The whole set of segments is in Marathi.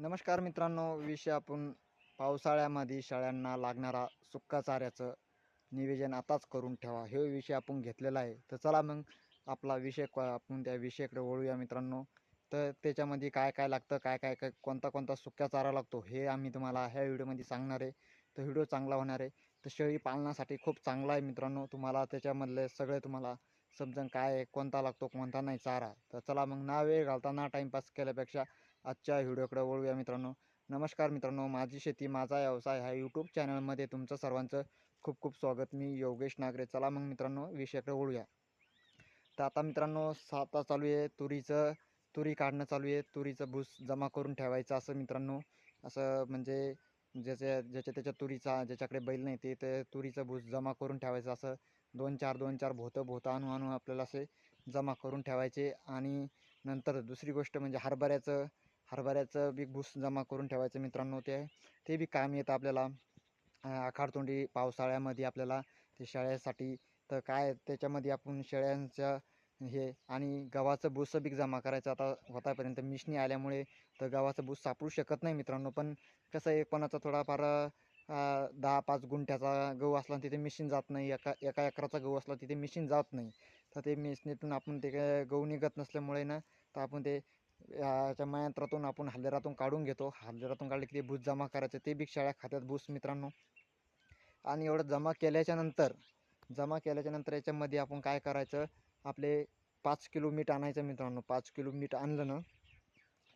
नमस्कार मित्रांनो विषय आपण पावसाळ्यामध्ये शाळांना लागणारा सुक्का चाऱ्याचं आताच करून ठेवा. हे विषय आपण घेतलेला आहे. तर चला मग आपला विषय आपण त्या विषयाकडे वळूया मित्रांनो. तर त्याच्यामध्ये काय काय लागतं काय काय काय कोणता कोणता सुक्या चारा लागतो हे आम्ही तुम्हाला ह्या व्हिडिओमध्ये सांगणार आहे. तर व्हिडिओ चांगला होणार आहे. तर शेळी पालनासाठी खूप चांगला आहे मित्रांनो. तुम्हाला त्याच्यामधले सगळे तुम्हाला समजून काय आहे, कोणता लागतो कोणता नाही चारा. तर चला मग ना वेळ घालता ना टाईमपास केल्यापेक्षा आजच्या व्हिडिओकडे वळूया मित्रांनो. नमस्कार मित्रांनो माझी शेती माझा व्यवसाय हा यूट्यूब चॅनलमध्ये तुमचं सर्वांचं खूप खूप स्वागत. मी योगेश नागरे. चला मग मित्रांनो विषयाकडे वळूया. तर आता मित्रांनो साता चालू आहे तुरीचं तुरी काढणं चालू आहे तुरीचं भूस जमा करून ठेवायचं असं मित्रांनो. असं म्हणजे ज्याच्या ज्याच्या त्याच्या तुरीचा ज्याच्याकडे बैल नाही ते ते तुरीचं भूस जमा करून ठेवायचं असं दोन चार दोन चार भोतं भोतं आणू आणू आपल्याला असे जमा करून ठेवायचे. आणि नंतर दुसरी गोष्ट म्हणजे हरभऱ्याचं हरभऱ्याचं बी भूस जमा करून ठेवायचं मित्रांनो ते. ते बी काम येतं आपल्याला. आखाडतोंडी पावसाळ्यामध्ये आपल्याला ते शेळ्यासाठी. तर काय त्याच्यामध्ये आपण शेळ्यांच्या हे आणि गव्हाचं भुसं बी जमा करायचं आता होतापर्यंत मिशनी आल्यामुळे तर गव्हाचं भूस सापडू शकत नाही मित्रांनो. पण कसं आहे कोणाचा थोडाफार दहा पाच गुंठ्याचा गहू असला तिथे मिशीन जात नाही एका एका एकराचा गहू असला तिथे मिशीन जात नाही. तर ते मिशनीतून आपण ते काय गहू निघत नसल्यामुळे ना तर आपण ते याच्या मयंत्रातून आपण हल्लेरातून काढून घेतो. हल्लेरातून काढले की ते भूस जमा करायचं. ते बी शाळ्या खात्यात भूस मित्रांनो. आणि एवढं जमा केल्याच्यानंतर जमा केल्याच्यानंतर याच्यामध्ये आपण काय करायचं? आपले पाच किलो मीठ आणायचं मित्रांनो. पाच किलो मीठ आणलं ना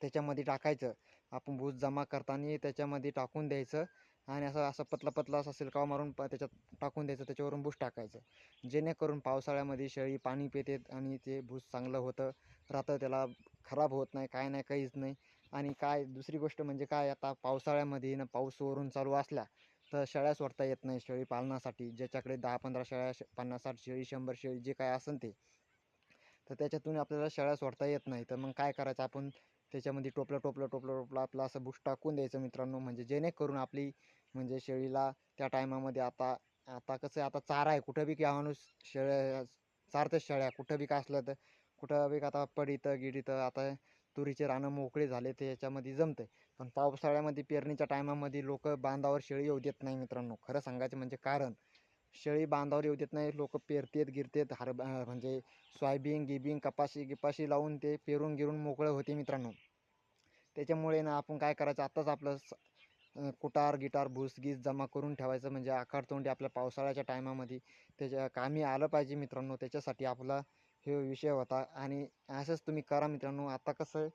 त्याच्यामध्ये टाकायचं. आपण भूस जमा करताना त्याच्यामध्ये टाकून द्यायचं. आणि असा असा पतला पतला असा सिलकाव मारून त्याच्यात टाकून द्यायचं त्याच्यावरून भूस टाकायचं. जेणेकरून पावसाळ्यामध्ये शेळी पाणी पिते आणि ते भूस चांगलं होतं. राहतं त्याला खराब होत नाही काय नाही काहीच नाही. आणि काय दुसरी गोष्ट म्हणजे काय आता पावसाळ्यामध्ये ना पाऊस वरून चालू असल्या तर शेळ्या सोडता येत नाही शेळी पालनासाठी. ज्याच्याकडे दहा पंधरा शेळ्या पन्नास साठ शेळी शंभर शेळी जे काय असेल ते तर त्याच्यातून आपल्याला शेळ्या सोडता येत नाही. तर मग काय करायचं? आपण त्याच्यामध्ये टोपलं टोपलं टोपलं टोपलं आपलं असं बुश टाकून द्यायचं मित्रांनो. म्हणजे जेणेकरून आपली म्हणजे शेळीला त्या टायमामध्ये आता आता कसं आहे आता चारा आहे. कुठं बी काय माणूस शेळ्या चारतं शेळ्या कुठं बी का असलं तर कुठं बी आता पडितं गिडितं आता तुरीचे रानं मोकळे झाले ते याच्यामध्ये जमते पण पावसाळ्यामध्ये पेरणीच्या टायमामध्ये लोक बांधावर शेळी येऊ देत नाही मित्रांनो. खरं सांगायचं म्हणजे कारण शेळी बांधावर येऊ देत नाही. लोक पेरतेत गिरतेत हर म्हणजे सोयाबीन गिबीन कपाशी गिपाशी लावून ते पेरून गिरून मोकळं होते मित्रांनो. त्याच्यामुळे ना आपण काय करायचं? आत्ताच आपलं स- कुटार गिटार भूस जमा करून ठेवायचं. म्हणजे आकार तोंडी आपल्या पावसाळ्याच्या टायमामध्ये. त्याच्या कामी आलं पाहिजे मित्रांनो. त्याच्यासाठी आपला हे विषय होता. आणि असंच तुम्ही करा मित्रांनो. आता कसं आहे?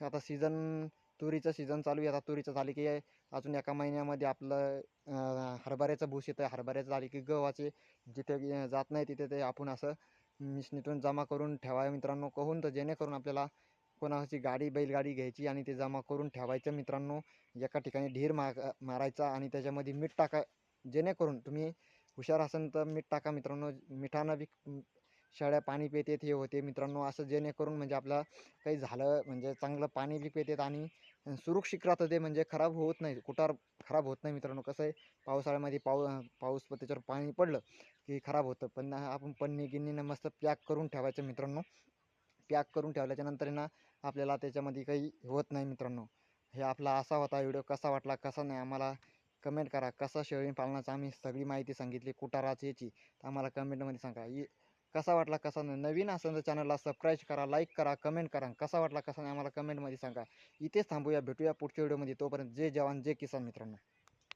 आता सीझन तुरीचं सीझन चालू आहे. आता तुरीचं झाली की अजून एका महिन्यामध्ये आपलं हरभऱ्याचं भूस येतं हरभऱ्याचं झाली की गव्हाचे जिथे जात नाही तिथे ते आपण असं मिशनीतून जमा करून ठेवाय मित्रांनो. कहून तर जेणेकरून आपल्याला कोणाची गाडी बैलगाडी घ्यायची आणि ते जमा करून ठेवायचं मित्रांनो. एका ठिकाणी ढीर मा मारायचा आणि त्याच्यामध्ये मीठ टाका. जेणेकरून तुम्ही हुशार असाल तर मीठ टाका मित्रांनो. मिठानं बी शेळ्या पाणी पितेत हे होते मित्रांनो. असं जेणेकरून म्हणजे आपला काही झालं म्हणजे चांगलं पाणी बी पितेत आणि सुरक्षित राहतं ते म्हणजे खराब होत नाही. कुटार खराब होत नाही मित्रांनो. कसं आहे पावसाळ्यामध्ये पाऊ पाऊस त्याच्यावर पाणी पडलं की खराब होतं. पण आपण पन्नी गिन्नीनं मस्त पॅक करून ठेवायचं मित्रांनो. पॅक करून ठेवल्याच्यानंतर ना आपल्याला त्याच्यामध्ये काही होत नाही मित्रांनो. हे आपला असा होता व्हिडिओ. कसा वाटला कसा नाही आम्हाला कमेंट करा. कसा शेळी पालनाचा आम्ही सगळी माहिती सांगितली. कुटाराची याची तर आम्हाला कमेंटमध्ये सांगा. इ- कसा वाटला कसा नाही? नवीन असेल तर चॅनलला सबस्क्राईब करा लाईक करा कमेंट करा. कसा वाटला कसा नाही आम्हाला कमेंटमध्ये सांगा. इथेच थांबूया भेटूया पुढच्या व्हिडिओमध्ये तोपर्यंत जय जवान जय किसान मित्रांनो.